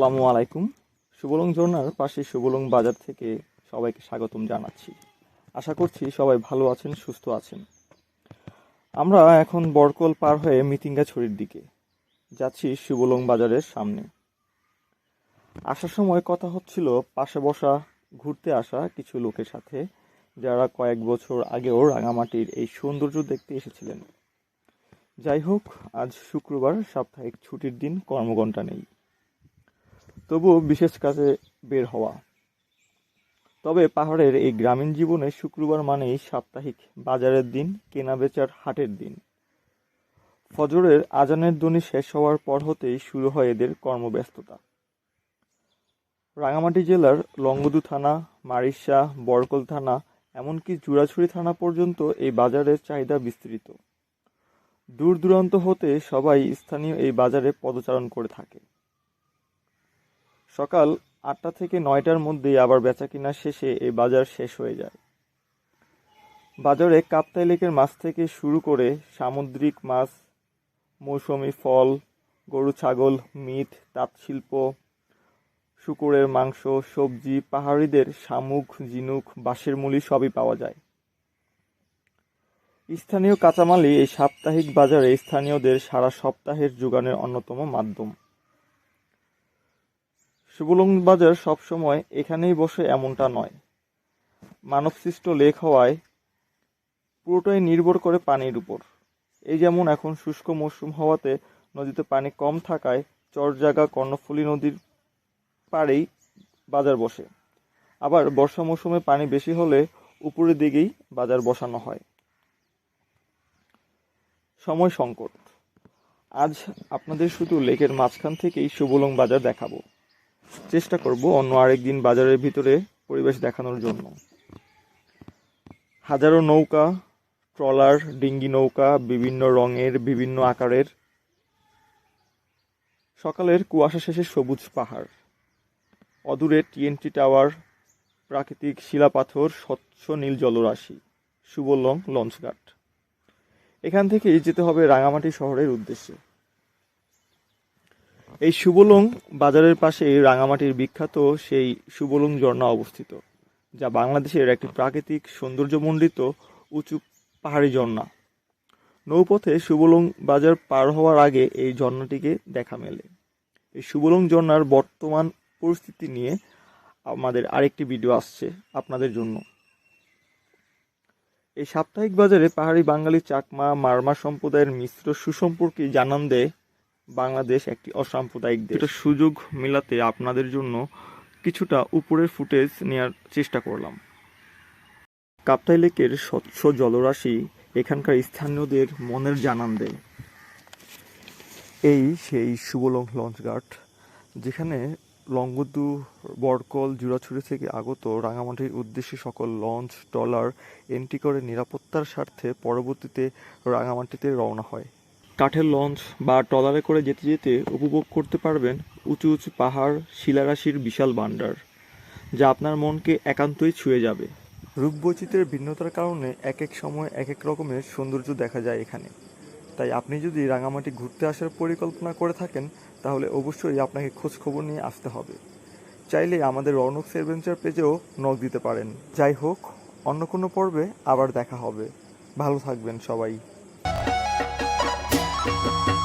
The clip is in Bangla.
আসসালামু আলাইকুম। সুবলং ঝর্ণার পাশে সুবলং বাজার থেকে সবাইকে স্বাগতম জানাচ্ছি। আশা করছি সবাই ভালো আছেন, সুস্থ আছেন। আমরা এখন বরকল পার হয়ে মিতিঙ্গা ছড়ির দিকে যাচ্ছি সুবলং বাজারের সামনে। আসার সময় কথা হচ্ছিল পাশে বসা, ঘুরতে আসা কিছু লোকের সাথে যারা কয়েক বছর আগেও রাঙামাটির এই সৌন্দর্য দেখতে এসেছিলেন। যাই হোক, আজ শুক্রবার সাপ্তাহিক ছুটির দিন, কর্মঘণ্টা নেই। তবুও বিশেষ কাজে বের হওয়া। তবে পাহাড়ের এই গ্রামীণ জীবনে শুক্রবার মানেই সাপ্তাহিক বাজারের দিন, কেনাবেচার হাটের দিন। ফজরের আজানের ধ্বনি শেষ হওয়ার পর হতেই শুরু হয় এদের কর্মব্যস্ততা। রাঙামাটি জেলার লংগদু থানা, মারিশা, বরকল থানা, এমনকি জুরাছড়ি থানা পর্যন্ত এই বাজারের চাহিদা বিস্তৃত। দূর দূরান্ত হতে সবাই স্থানীয় এই বাজারে পদচারণ করে থাকে। সকাল আটটা থেকে নয়টার মধ্যেই আবার বেচাকেনা শেষে এই বাজার শেষ হয়ে যায়। বাজারে কাপ্তাই লেকের মাছ থেকে শুরু করে সামুদ্রিক মাছ, মৌসুমি ফল, গরু, ছাগল, মিট, তাঁতশিল্প, শুকুরের মাংস, সবজি, পাহাড়িদের শামুক, ঝিনুক, বাঁশের মুলি সবই পাওয়া যায়। স্থানীয় কাঁচামালই এই সাপ্তাহিক বাজারে স্থানীয়দের সারা সপ্তাহের যোগানের অন্যতম মাধ্যম। সুবলং বাজার সবসময় এখানেই বসে এমনটা নয়। মানবসৃষ্ট লেক হওয়ায় পুরোটাই নির্ভর করে পানির উপর। এই যেমন এখন শুষ্ক মৌসুম হওয়াতে নদীতে পানি কম থাকায় চরজাগা কর্ণফুলী নদীর পাড়েই বাজার বসে। আবার বর্ষা মৌসুমে পানি বেশি হলে উপরের দিকেই বাজার বসানো হয়। সময় সংকট। আজ আপনাদের শুধু লেকের মাঝখান থেকেই সুবলং বাজার দেখাবো। চেষ্টা করব অন্য আরেকদিন বাজারের ভিতরে পরিবেশ দেখানোর জন্য। হাজারো নৌকা, ট্রলার, ডিঙ্গি নৌকা, বিভিন্ন রঙের, বিভিন্ন আকারের। সকালের কুয়াশা শেষে সবুজ পাহাড়। অদূরে টিএনটি টাওয়ার, প্রাকৃতিক শিলাপাথর, স্বচ্ছ নীল জলরাশি সুবলং লঞ্চঘাট। এখান থেকেই যেতে হবে রাঙামাটি শহরের উদ্দেশ্যে। এই সুবলং বাজারের পাশে রাঙামাটির বিখ্যাত সেই সুবলং ঝর্ণা অবস্থিত, যা বাংলাদেশের একটি প্রাকৃতিক সৌন্দর্যমণ্ডিত উঁচু পাহাড়ি ঝর্ণা। নৌপথে সুবলং বাজার পার হওয়ার আগে এই ঝর্ণাটিকে দেখা মেলে। এই সুবলং ঝর্ণার বর্তমান পরিস্থিতি নিয়ে আমাদের আরেকটি ভিডিও আসছে আপনাদের জন্য। এই সাপ্তাহিক বাজারে পাহাড়ি বাঙালি চাকমা, মারমা সম্প্রদায়ের মিশ্র সুসম্পর্কে জানান দেয় বাংলাদেশ একটি অসাম্প্রদায়িক দেশ। এটা সুযোগ মেলাতে আপনাদের জন্য কিছুটা উপরের ফুটেজ নেওয়ার চেষ্টা করলাম। কাপ্তাই লেকের স্বচ্ছ জলরাশি এখানকার স্থানীয়দের মনের জানান দেয়। এই সেই শুভলং লঞ্চ লঞ্চঘাট যেখানে লঙ্গদু বরকল জুরাছড়ি থেকে আগত রাঙামাটির উদ্দেশ্যে সকল লঞ্চ, ট্রলার এন্ট্রি করে নিরাপত্তার স্বার্থে পরবর্তীতে রাঙামাটিতে রওনা হয়। কাঠের লঞ্চ বা ট্রলারে করে যেতে যেতে উপভোগ করতে পারবেন উঁচু উঁচু পাহাড়, শিলারাশির বিশাল ভাণ্ডার, যা আপনার মনকে একান্তই ছুঁয়ে যাবে। রূপবৈচিত্র্যের ভিন্নতার কারণে এক এক সময় এক এক রকমের সৌন্দর্য দেখা যায় এখানে। তাই আপনি যদি রাঙামাটি ঘুরতে আসার পরিকল্পনা করে থাকেন, তাহলে অবশ্যই আপনাকে খোঁজ খবর নিয়ে আসতে হবে। চাইলে আমাদের রৌনক অ্যাডভেঞ্চার পেজেও নক দিতে পারেন। যাই হোক, অন্য কোনো পর্বে আবার দেখা হবে। ভালো থাকবেন সবাই। Thank you.